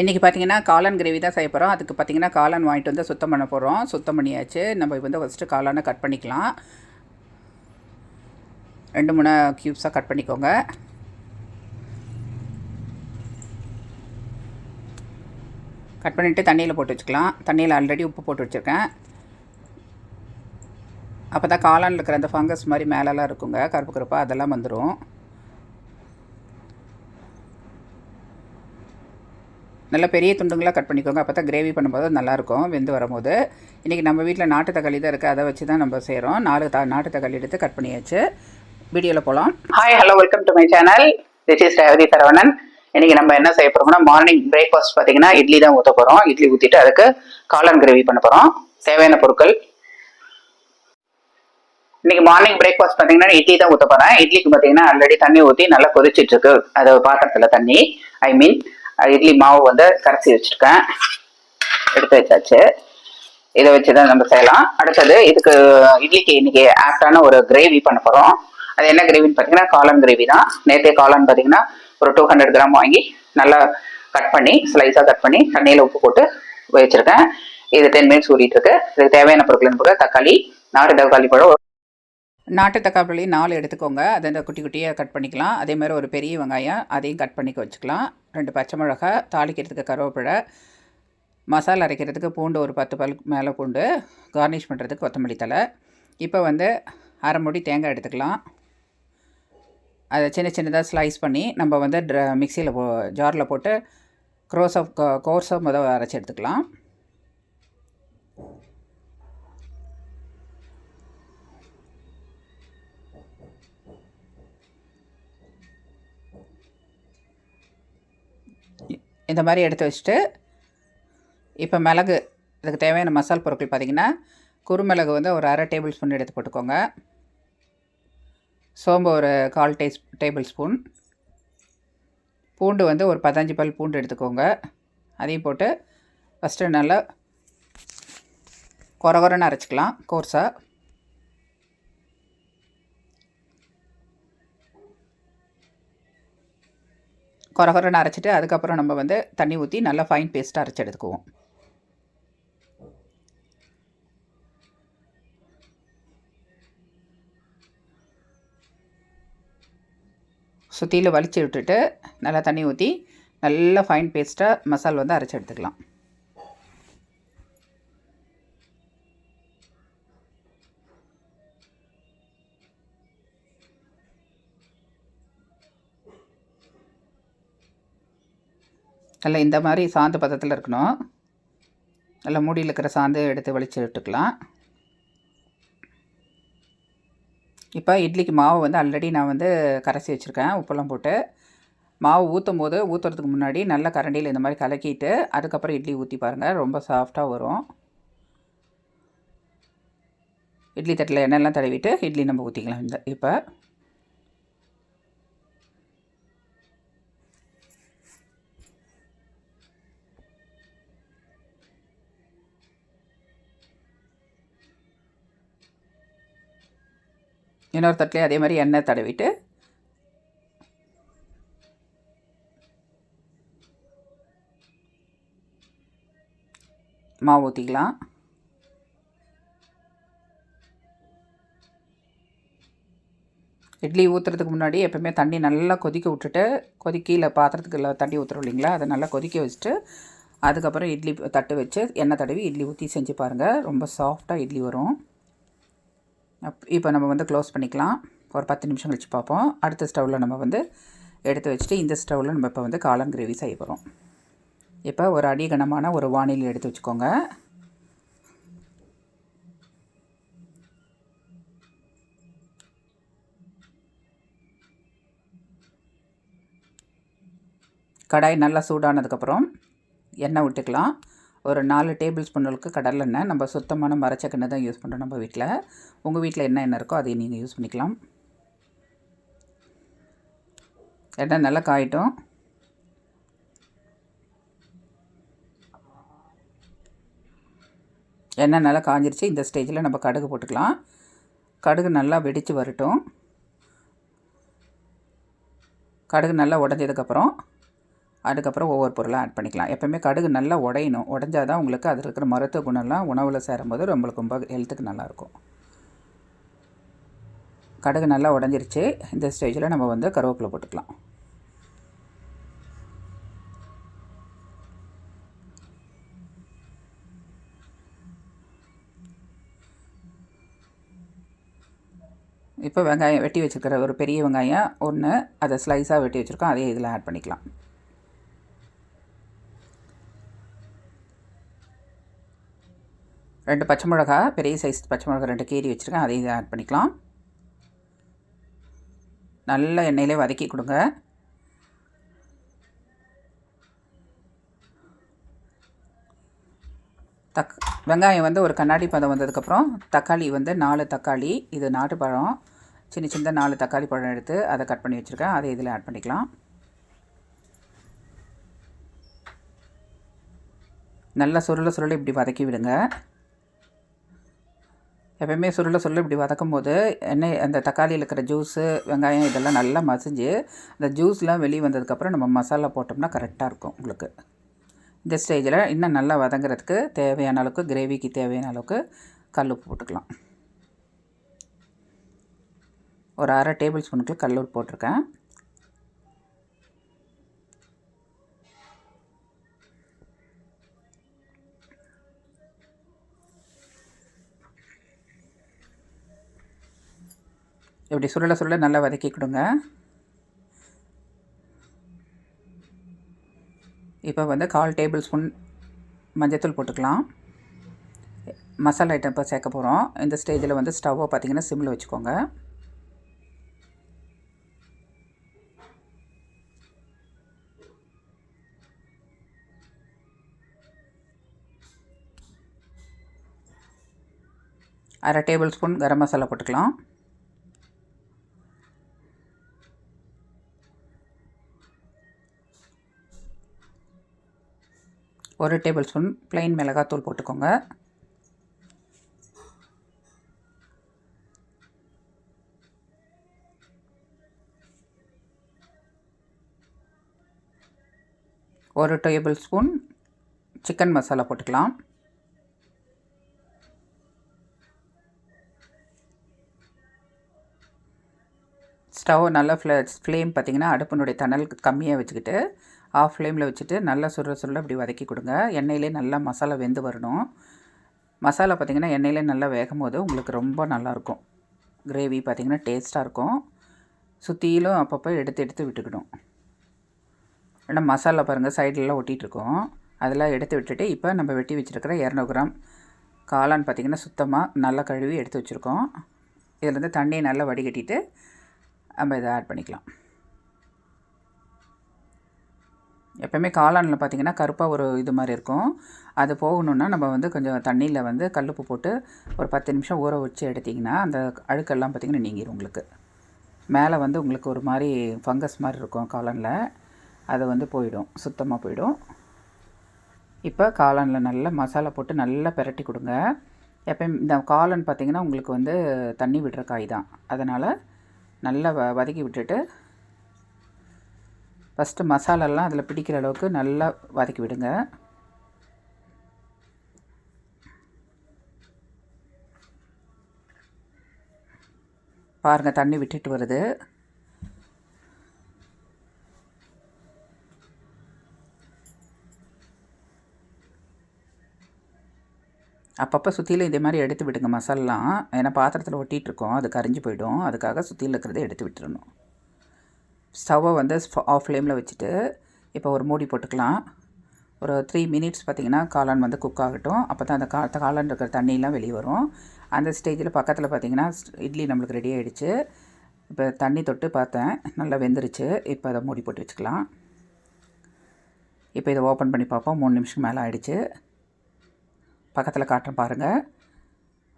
இன்றைக்கி பார்த்தீங்கன்னா காளான் கிரேவி தான் செய்ய போகிறோம் அதுக்கு பார்த்தீங்கன்னா காளான் வாங்கிட்டு வந்து சுத்தம் பண்ண போகிறோம் சுத்தம் பண்ணியாச்சு. நம்ம வந்து ஃபஸ்ட்டு காளானை கட் பண்ணிக்கலாம். ரெண்டு மூணு க்யூப்ஸாக கட் பண்ணிக்கோங்க. கட் பண்ணிவிட்டு தண்ணியில் போட்டு வச்சுக்கலாம். தண்ணியில் ஆல்ரெடி உப்பு போட்டு வச்சுருக்கேன். அப்போ தான் காளானில் இருக்கிற அந்த ஃபங்கஸ் மாதிரி மேலெலாம் இருக்குங்க. கருப்பு கருப்பாக அதெல்லாம் வந்துடும் நல்லா பெரிய துண்டுங்களாக கட் பண்ணிக்கோங்க. அப்போ தான் கிரேவி பண்ணும்போது நல்லாயிருக்கும் வெந்து வரும்போது. இன்றைக்கி நம்ம வீட்டில் நாட்டு தக்காளி தான் இருக்குது. அதை வச்சு தான் நம்ம செய்கிறோம். நாலு த நாட்டு தக்காளி எடுத்து கட் பண்ணியாச்சு. வீடியோவில் போகலாம். Hi hello welcome to my channel this is Revathi Saravanan இன்றைக்கி நம்ம என்ன செய்ய போகிறோம்னா மார்னிங் பிரேக்ஃபாஸ்ட் பார்த்தீங்கன்னா இட்லி தான் ஊற்ற போகிறோம் இட்லி ஊற்றிட்டு அதுக்கு காளான் கிரேவி பண்ண போகிறோம் தேவையான பொருட்கள். இன்னைக்கு மார்னிங் பிரேக்ஃபாஸ்ட் பார்த்தீங்கன்னா இட்லி தான் ஊற்ற போகிறேன் இட்லிக்கு பார்த்தீங்கன்னா ஆல்ரெடி தண்ணி ஊற்றி நல்லா கொதிச்சிட்ருக்கு அது பாத்திரத்தில் தண்ணி ஐ மீன் இட்லி மாவு வந்து கரைச்சி வச்சுருக்கேன். எடுத்து வச்சாச்சு. இதை வச்சு தான் நம்ம செய்யலாம். அடுத்தது இதுக்கு இட்லிக்கு இன்னைக்கு ஆப்டான ஒரு கிரேவி பண்ண போகிறோம் அது என்ன கிரேவின்னு பார்த்தீங்கன்னா காளான் கிரேவி தான். நேற்றே காளான் பார்த்தீங்கன்னா ஒரு டூ ஹண்ட்ரட் கிராம் வாங்கி நல்லா கட் பண்ணி ஸ்லைஸாக கட் பண்ணி தண்ணியில் உப்பு போட்டு வச்சிருக்கேன். இது டென் மினிட்ஸ் ஊறிட்டு இருக்கு. இதுக்கு தேவையான பொருட்கள் தக்காளி நாட்டு தக்காளி பழம் நாட்டு தக்காளி நாலு எடுத்துக்கோங்க. அதை இந்த குட்டி குட்டியாக கட் பண்ணிக்கலாம். அதே மாதிரி ஒரு பெரிய வெங்காயம் அதையும் கட் பண்ணிக்க வச்சுக்கலாம். ரெண்டு பச்சை மிளகா தாளிக்கிறதுக்கு கருவேப்பிலை மசாலா அரைக்கிறதுக்கு பூண்டு ஒரு பத்து பல் மேலே பூண்டு கார்னிஷ் பண்ணுறதுக்கு கொத்தமல்லி தலை இப்போ வந்து அரை மூடி தேங்காய் எடுத்துக்கலாம். அதை சின்ன சின்னதாக ஸ்லைஸ் பண்ணி நம்ம வந்து ட்ர மிக்சியில் போ ஜாரில் போட்டு க்ரோஸ் ஆஃப் கோர்ஸாக முதல் அரைச்சி எடுத்துக்கலாம். இந்த மாதிரி எடுத்து வச்சுட்டு இப்போ மிளகு இதுக்கு தேவையான மசால் பொருட்கள் பார்த்திங்கன்னா குறுமிளகு வந்து ஒரு அரை டேபிள் ஸ்பூன் எடுத்து போட்டுக்கோங்க. சோம்பு ஒரு கால் டே டேபிள் ஸ்பூன். பூண்டு வந்து ஒரு பதினஞ்சு பல் பூண்டு எடுத்துக்கோங்க. அதையும் போட்டு ஃபஸ்ட்டு நல்லா கொர கொரன்னு அரைச்சிக்கலாம் கோர்ஸாக கொர கொரன்னு அரைச்சிட்டு அதுக்கப்புறம் நம்ம வந்து தண்ணி ஊற்றி நல்லா ஃபைன் பேஸ்ட்டாக அரைச்சி எடுத்துக்குவோம். சுற்றியில் வலிச்சு விட்டுட்டு நல்லா தண்ணி ஊற்றி நல்லா ஃபைன் பேஸ்ட்டாக மசால் வந்து அரைச்சி எடுத்துக்கலாம். நல்லா இந்த மாதிரி சாந்து பதத்தில் இருக்கணும். நல்லா மூடியில் இருக்கிற சாந்து எடுத்து வலிச்சு விட்டுக்கலாம். இப்போ இட்லிக்கு மாவு வந்து ஆல்ரெடி நான் வந்து கரைச்சி வச்சுருக்கேன் உப்பெல்லாம் போட்டு. மாவு ஊற்றும் போது ஊற்றுறதுக்கு முன்னாடி நல்லா கரண்டியில் இந்த மாதிரி கலக்கிட்டு அதுக்கப்புறம் இட்லி ஊற்றி பாருங்கள் ரொம்ப சாஃப்டாக வரும். இட்லி தட்டில் எண்ணெய்லாம் தடவிட்டு இட்லி நம்ம ஊற்றிக்கலாம் இந்த இப்போ. இன்னொரு தட்டிலையும் அதே மாதிரி எண்ணெய் தடவிட்டு மாவு ஊற்றிக்கலாம் இட்லி ஊற்றுறதுக்கு முன்னாடி எப்போவுமே தண்ணி நல்லா கொதிக்க விட்டுட்டு கொதிக்கல பாத்திரத்துக்குள்ள தண்ணி ஊற்றுறோம் இல்லைங்களா? அதை நல்லா கொதிக்க வச்சுட்டு அதுக்கப்புறம் இட்லி தட்டு வச்சு எண்ணெய் தடவி இட்லி ஊற்றி செஞ்சு பாருங்கள் ரொம்ப சாஃப்டாக இட்லி வரும். அப் இப்போ நம்ம வந்து க்ளோஸ் பண்ணிக்கலாம். ஒரு பத்து நிமிஷம் கழிச்சு பார்ப்போம். அடுத்த ஸ்டவ்வில் நம்ம வந்து எடுத்து வச்சுட்டு இந்த ஸ்டவ்வில் நம்ம இப்போ வந்து காளான் கிரேவி செய்ய போகிறோம் இப்போ ஒரு அடி கனமான ஒரு வானிலை எடுத்து வச்சுக்கோங்க. கடாய் நல்லா சூடானதுக்கப்புறம் எண்ணெய் விட்டுக்கலாம். ஒரு நாலு டேபிள் ஸ்பூன் அளவுக்கு கடலெண்ணெய். நம்ம சுத்தமான மரச்சக்கெண்ணெய் தான் யூஸ் பண்ணுறோம் நம்ம வீட்டில் உங்கள் வீட்டில் என்ன எண்ணெய் இருக்கோ அதை நீங்கள் யூஸ் பண்ணிக்கலாம். எண்ணெய் நல்லா காயட்டும். எண்ணெய் நல்லா காஞ்சிருச்சு. இந்த ஸ்டேஜில் நம்ம கடுகு போட்டுக்கலாம். கடுகு நல்லா வெடித்து வரட்டும். கடுகு நல்லா உடஞ்சதுக்கப்புறம் அதுக்கப்புறம் ஒவ்வொரு பொருளாக ஆட் பண்ணிக்கலாம். எப்போவுமே கடுகு நல்லா உடையணும். உடஞ்சாதான் தான் உங்களுக்கு அதில் இருக்கிற மருத்துவ குணம்லாம் உணவில் சேரும்போது நம்மளுக்கு ரொம்ப ஹெல்த்துக்கு நல்லாயிருக்கும். கடுகு நல்லா உடஞ்சிருச்சு. இந்த ஸ்டேஜில் நம்ம வந்து கருவேப்பிலை போட்டுக்கலாம். இப்போ வெங்காயம் வெட்டி வச்சுருக்கிற ஒரு பெரிய வெங்காயம் ஒன்று அதை ஸ்லைஸாக வெட்டி வச்சுருக்கோம். அதே இதில் ஆட் பண்ணிக்கலாம். ரெண்டு பச்சை மிளகா பெரிய சைஸ் பச்சை மிளகா ரெண்டு கீரி வச்சுருக்கேன். அதையும் இதை ஆட் பண்ணிக்கலாம். நல்ல எண்ணெயிலே வதக்கி கொடுங்க. தக் வெங்காயம் வந்து ஒரு கண்ணாடி பதம் வந்ததுக்கப்புறம் தக்காளி வந்து நாலு தக்காளி இது நாட்டு பழம். சின்ன சின்ன நாலு தக்காளி பழம் எடுத்து அதை கட் பண்ணி வச்சுருக்கேன். அதை இதில் ஆட் பண்ணிக்கலாம். நல்லா சுருள சுருளை இப்படி வதக்கி விடுங்க. எப்பயுமே சுருளை சுருள இப்படி வதக்கும் போது எண்ணெய் அந்த தக்காளியில் இருக்கிற ஜூஸு வெங்காயம் இதெல்லாம் நல்லா மசிஞ்சு அந்த ஜூஸ்லாம் வெளியே வந்ததுக்கப்புறம் நம்ம மசாலா போட்டோம்னா கரெக்டாக இருக்கும் உங்களுக்கு. இந்த ஸ்டேஜில் இன்னும் நல்லா வதங்குறதுக்கு தேவையான அளவுக்கு கிரேவிக்கு தேவையான அளவுக்கு கல் உப்பு போட்டுக்கலாம். ஒரு அரை டேபிள் ஸ்பூனுக்கு கல் உப்பு போட்டிருக்கேன். இப்படி சுருள சுருள நல்லா வதக்கி கொடுங்க இப்போ வந்து கால் டேபிள் ஸ்பூன் மஞ்சத்தூள் போட்டுக்கலாம். மசாலா ஐட்டம் இப்போ சேர்க்க போகிறோம் இந்த ஸ்டேஜில் வந்து ஸ்டவ்வை பார்த்திங்கன்னா சிம்மில் வச்சுக்கோங்க. அரை டேபிள் ஸ்பூன் கரம் மசாலா போட்டுக்கலாம். ஒரு டேபிள் ஸ்பூன் ப்ளைன் மிளகாத்தூள் போட்டுக்கோங்க. ஒரு டேபிள் ஸ்பூன் சிக்கன் மசாலா போட்டுக்கலாம். ஸ்டவ் நல்லா ஃப்ளே ஃப்ளேம் பார்த்திங்கன்னா அடுப்பினுடைய தணல் கம்மியாக வச்சுக்கிட்டு ஆஃப் ஃப்ளேமில் வச்சுட்டு நல்லா சுருள சுருள இப்படி வதக்கி கொடுங்க. எண்ணெயிலே நல்லா மசாலா வெந்து வரணும். மசாலா பார்த்திங்கன்னா எண்ணெயிலே நல்லா வேகும் போது உங்களுக்கு ரொம்ப நல்லாயிருக்கும். கிரேவி பார்த்திங்கன்னா டேஸ்ட்டாக இருக்கும். சுற்றிலும் அப்பப்போ எடுத்து எடுத்து விட்டுக்கணும். ஏன்னா மசாலா பாருங்கள் சைட்லலாம் ஒட்டிகிட்ருக்கோம். அதெல்லாம் எடுத்து விட்டுட்டு இப்போ நம்ம வெட்டி வச்சுருக்கிற இரநூறு கிராம் காளான் பார்த்திங்கன்னா சுத்தமாக நல்லா கழுவி எடுத்து வச்சுருக்கோம். இதுலேருந்து தண்ணியை நல்லா வடிகட்டிட்டு நம்ம இதை ஆட் பண்ணிக்கலாம். எப்போயுமே காளானில் பார்த்திங்கன்னா கருப்பாக ஒரு இது மாதிரி இருக்கும். அது போகணுன்னா நம்ம வந்து கொஞ்சம் தண்ணியில் வந்து கல்லுப்பு போட்டு ஒரு பத்து நிமிஷம் ஊற வச்சு எடுத்திங்கன்னா அந்த அழுக்கெல்லாம் பார்த்திங்கன்னா நீங்கிடும் உங்களுக்கு. மேலே வந்து உங்களுக்கு ஒரு மாதிரி ஃபங்கஸ் மாதிரி இருக்கும் காளானில். அது வந்து போயிடும். சுத்தமாக போயிடும். இப்போ காளானில் நல்லா மசாலா போட்டு நல்லா பெரட்டி கொடுங்க. எப்பயும் இந்த காளான் பார்த்திங்கன்னா உங்களுக்கு வந்து தண்ணி விடுற காய் தான். அதனால் நல்லா வ வதக்கி விட்டுட்டு ஃபஸ்ட்டு மசாலாலாம் அதில் பிடிக்கிற அளவுக்கு நல்லா வதக்கி விடுங்க. பாருங்கள் தண்ணி விட்டுட்டு வருது. அப்பப்போ சுற்றியில் இதே மாதிரி எடுத்து விடுங்க மசாலாம் ஏன்னா பாத்திரத்தில் ஒட்டிகிட்ருக்கோம் அது கரிஞ்சு போயிடும். அதுக்காக சுற்றியில் இருக்கிறத எடுத்து விட்டுறணும். ஸ்டவ்வை வந்து ஆஃப் ஃப்ளேமில் வச்சுட்டு இப்போ ஒரு மூடி போட்டுக்கலாம். ஒரு த்ரீ மினிட்ஸ் பார்த்திங்கன்னா காளான் வந்து குக் ஆகட்டும். அப்போ தான் அந்த கா காளான் இருக்கிற தண்ணியெலாம் வெளியே வரும். அந்த ஸ்டேஜில் பக்கத்தில் பார்த்திங்கன்னா இட்லி நம்மளுக்கு ரெடி ஆகிடுச்சு இப்போ தண்ணி தொட்டு பார்த்தேன். நல்லா வெந்துருச்சு. இப்போ அதை மூடி போட்டு வச்சுக்கலாம். இப்போ இதை ஓப்பன் பண்ணி பார்ப்போம். மூணு நிமிஷம் மேலே ஆகிடுச்சு பக்கத்தில் காட்டுறேன் பாருங்கள்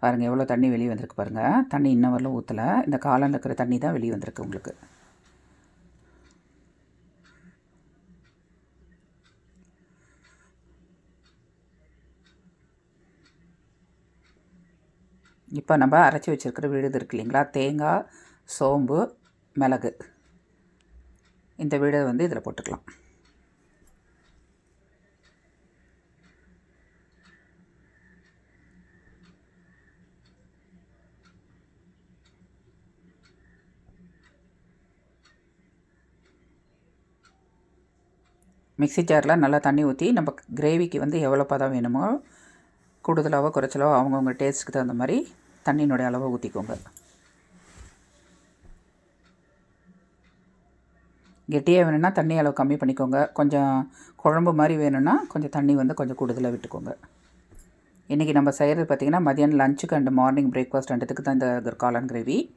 பாருங்கள் எவ்வளோ தண்ணி வெளியே வந்திருக்கு பாருங்கள் தண்ணி இன்னும் வரலும் ஊற்றலை இந்த காளான் இருக்கிற தண்ணி தான் வெளியே வந்திருக்கு உங்களுக்கு. இப்போ நம்ம அரைச்சி வச்சுருக்கிற விழுது இருக்கு இல்லைங்களா? தேங்காய் சோம்பு மிளகு. இந்த விழுதை வந்து இதில் போட்டுக்கலாம். மிக்சி ஜாரில் நல்லா தண்ணி ஊற்றி நம்ம கிரேவிக்கு வந்து எவ்வளோ பதம் வேணுமோ கூடுதலாகவோ குறைச்சலாவோ அவங்கவுங்க டேஸ்ட்டுக்கு தகுந்த மாதிரி தண்ணியினுடைய அளவை ஊற்றிக்கோங்க கெட்டியாக வேணும்னா தண்ணி அளவு கம்மி பண்ணிக்கோங்க. கொஞ்சம் குழம்பு மாதிரி வேணும்னா கொஞ்சம் தண்ணி வந்து கொஞ்சம் கூடுதலாக விட்டுக்கோங்க. இன்றைக்கி நம்ம செய்கிறது பார்த்திங்கன்னா மதியானம் லஞ்சுக்கு அண்ட் மார்னிங் பிரேக்ஃபாஸ்ட் ரெண்டுத்துக்கு தான் இந்த காளான் கிரேவி.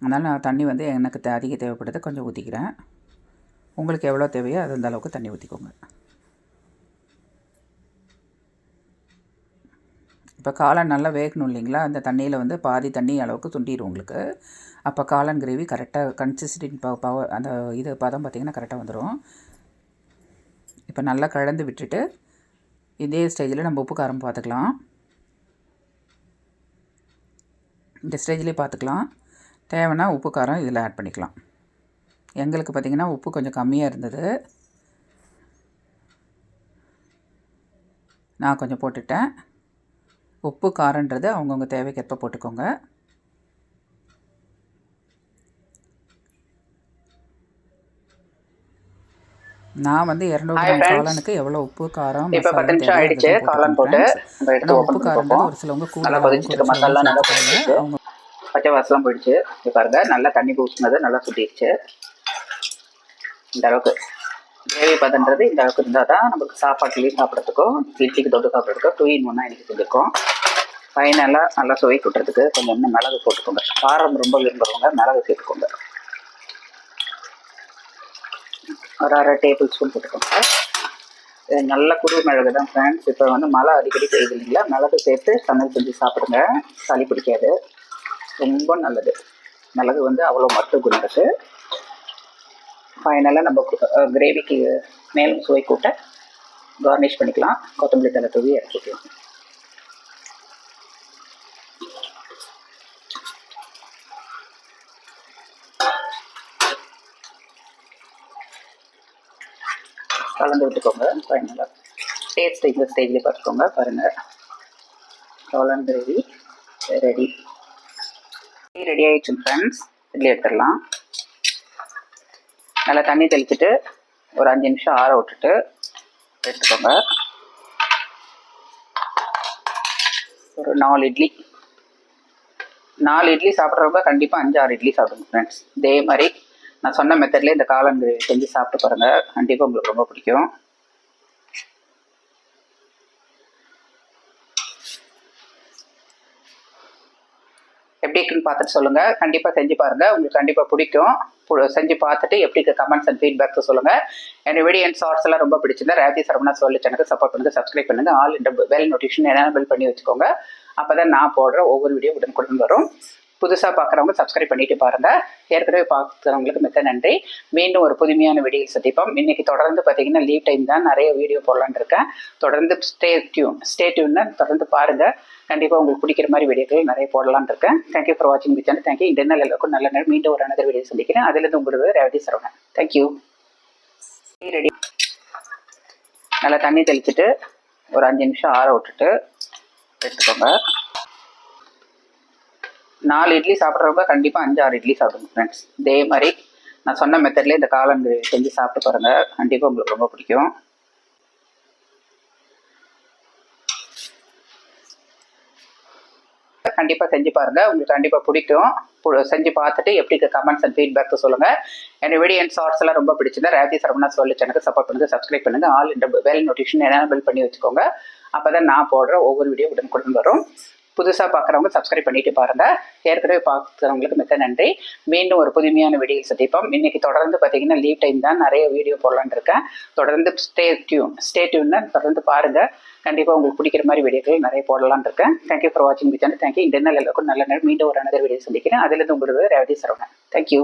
அதனால் நான் தண்ணி வந்து எனக்கு தே- அதிக தேவைப்படுது கொஞ்சம் ஊற்றிக்கிறேன் உங்களுக்கு எவ்வளோ தேவையோ அது அந்த அளவுக்கு தண்ணி ஊற்றிக்கோங்க இப்போ காளான் நல்லா வேகணும் இல்லைங்களா? அந்த தண்ணியில் வந்து பாதி தண்ணி அளவுக்கு துண்டிடும் உங்களுக்கு. அப்போ காளான் கிரேவி கரெக்டாக கன்சிஸ்டன்ட் ப பவர் அந்த இது பதம் பார்த்திங்கன்னா கரெக்டாக வந்துடும் இப்போ நல்லா கலந்து விட்டுட்டு இதே ஸ்டேஜில் நம்ம உப்பு காரம் பார்த்துக்கலாம். இந்த ஸ்டேஜ்லேயே பார்த்துக்கலாம். தேவைன்னா உப்பு காரம் இதில் ஆட் பண்ணிக்கலாம். எங்களுக்கு பார்த்திங்கன்னா உப்பு கொஞ்சம் கம்மியாக இருந்தது. நான் கொஞ்சம் போட்டுட்டேன். உப்பு காரன்றது அவங்கவுங்க தேவைக்கேற்ப போட்டுக்கோங்க. நான் வந்து இரநூறு கிராம். காளானுக்கு எவ்வளோ உப்பு காரம் இப்போ பத்து நிமிஷம் ஆயிடுச்சு. காளான் போட்டு உப்பு பார்ப்போம். ஒரு சிலவங்க நல்லா கொதிச்சிட்டு மசாலா நல்லா. அவங்க பச்சை வாசலாம் போயிடுச்சு. இது பாருங்க நல்லா தண்ணி ஊற்றுனது நல்லா சுட்டிடுச்சு இந்த அளவுக்கு கிரேவி பதன்றது இந்த அளவுக்கு இருந்தால் தான் நமக்கு சாப்பாட்டுலேயும் சாப்பிட்றதுக்கும் இட்லிக்கு தொட்டு சாப்பிட்றதுக்கும் டூ இன் ஒன்னாக எனக்கு செஞ்சுருக்கோம். ஃபைனலாக நல்லா சுவை கொட்டுறதுக்கு கொஞ்சம் இன்னும் மிளகு போட்டுக்கோங்க. காரம் ரொம்ப விரும்புகிறவங்க மிளகு சேர்த்துக்கோங்க. ஒரு அரை டேபிள் ஸ்பூன் போட்டுக்கோங்க. நல்ல குரு மிளகு தான் ஃப்ரெண்ட்ஸ் இப்போ வந்து மழை அடிக்கடி பெய்யுது இல்லைங்களா? மிளகு சேர்த்து சமையல் செஞ்சு சாப்பிடுங்க. சளி பிடிக்காது. ரொம்ப நல்லது. மிளகு வந்து அவ்வளோ மருத்துவ குணம் இருக்குது ஃபைனலாக நம்ம கிரேவிக்கு மேலும் சுவை கூட்ட கார்னிஷ் பண்ணிக்கலாம். கொத்தமல்லி தலை தூவி இறக்கிக்கலாம். கலந்து விட்டுக்கோங்க ஃபைனலாக டேஸ்ட் இந்த ஸ்டேஜில் பார்த்துக்கோங்க பாருங்கள் சோளன் கிரேவி ரெடி ரெடி ஆகிடுச்சு ஃப்ரெண்ட்ஸ் இட்லி எடுத்துடலாம். நல்லா தண்ணி தெளிச்சுட்டு ஒரு அஞ்சு நிமிஷம் ஆற விட்டுட்டு எடுத்துக்கோங்க. ஒரு நாலு இட்லி. நாலு இட்லி சாப்பிட்றவங்க கண்டிப்பாக அஞ்சு ஆறு இட்லி சாப்பிடுங்க ஃப்ரெண்ட்ஸ் இதே மாதிரி நான் சொன்ன மெத்தட்லேயே இந்த காளான் கிரேவி செஞ்சு சாப்பிட்டு பாருங்க. கண்டிப்பாக உங்களுக்கு ரொம்ப பிடிக்கும். எப்படி இருக்குன்னு பார்த்துட்டு சொல்லுங்க. கண்டிப்பாக செஞ்சு பாருங்க. உங்களுக்கு கண்டிப்பாக பிடிக்கும். பு- செஞ்சு பார்த்துட்டு எப்படி இருக்கு கமெண்ட்ஸ் அண்ட் ஃபீட்பேக் சொல்லுங்க. என் வீடியோ அண்ட் ஷார்ட்ஸ் எல்லாம் ரொம்ப பிடிச்சிருந்தா ராஜி சரவணா சொல்லி சேனலுக்கு சப்போர்ட் பண்ணுங்க சப்ஸ்கிரைப் பண்ணுங்க. ஆல் இந்த பெல் நோட்டிஃபிகேஷன் எனேபிள் பண்ணி வச்சுக்கோங்க. அப்போ தான் நான் போடுற ஒவ்வொரு வீடியோ உடனுக்குடன் வரும். புதுசாக பார்க்குறவங்க சப்ஸ்கிரைப் பண்ணிட்டு பாருங்க. ஏற்கனவே பார்க்குறவங்களுக்கு மிக்க நன்றி. மீண்டும் ஒரு புதுமையான வீடியோ சந்திப்போம். இன்னைக்கு தொடர்ந்து பார்த்தீங்கன்னா லீவ் டைம் தான் நிறைய வீடியோ போடலான்னு இருக்கேன். தொடர்ந்து ஸ்டே டியூன் ஸ்டே டியூன்னா தொடர்ந்து பாருங்க. கண்டிப்பாக உங்களுக்கு பிடிக்கிற மாதிரி வீடியோக்கள் நிறைய போடலான்னு இருக்கேன். தேங்க்யூ ஃபார் வாட்சிங் தி சேனல் தேங்க்யூ இந்த நாள் எல்லாருக்கும் நல்ல நேரம் மீண்டும் ஒரு அனதர் வீடியோ சந்திக்கிறேன். அதுலேருந்து உங்களுக்கு ரேவதி சரவணன். தேங்க்யூ ரெடி நல்லா தண்ணி தெளிச்சுட்டு ஒரு அஞ்சு நிமிஷம் ஆற விட்டுட்டு எடுத்துக்கோங்க. நாலு இட்லி சாப்பிட்றவங்க கண்டிப்பாக அஞ்சு ஆறு இட்லி சாப்பிடுங்க ஃப்ரெண்ட்ஸ் இதே மாதிரி நான் சொன்ன மெத்தட்லேயே இந்த காளான் கிரேவி செஞ்சு சாப்பிட்டு பாருங்க. கண்டிப்பாக உங்களுக்கு ரொம்ப பிடிக்கும். கண்டிப்பாக செஞ்சு பாருங்க. உங்களுக்கு கண்டிப்பாக பிடிக்கும். பு- செஞ்சு பார்த்துட்டு எப்படி கமெண்ட்ஸ் அண்ட் ஃபீட்பேக் சொல்லுங்க. என்னை வீடியோ அண்ட் ஷார்ட்ஸ் எல்லாம் ரொம்ப பிடிச்சிருந்தா ரேவதி சரவணா சொல்லி எனக்கு சப்போர்ட் பண்ணுங்க சப்ஸ்கிரைப் பண்ணுங்க. ஆல் இந்த பெல் நோட்டிஃபிகேஷன் எனேபிள் பண்ணி வச்சுக்கோங்க. அப்பதான் நான் போடுற ஒவ்வொரு வீடியோ உடனுக்குடன் வரும். புதுசாக பார்க்குறவங்க சப்ஸ்கிரைப் பண்ணிட்டு பாருங்க. ஏற்கனவே பார்க்குறவங்களுக்கு மிக்க நன்றி. மீண்டும் ஒரு புதுமையான வீடியோ சந்திப்போம். இன்னைக்கு தொடர்ந்து பார்த்தீங்கன்னா லீவ் டைம் தான் நிறைய வீடியோ போடலான்னு இருக்கேன். தொடர்ந்து ஸ்டே டியூன் ஸ்டே டியூன் தொடர்ந்து பாருங்க. கண்டிப்பாக உங்களுக்கு பிடிக்கிற மாதிரி வீடியோக்கள் நிறைய போடலான்னு இருக்கேன். தேங்க்யூ ஃபார் வாட்சிங் வித் சேனல் தேங்க்யூ இந்த நாள் எல்லாருக்கும் நல்ல நேரம் மீண்டும் ஒரு அனதர் வீடியோ சந்திக்கிறேன். அதுலேருந்து உங்களுக்கு ரேவதி சரவணன். தேங்க்யூ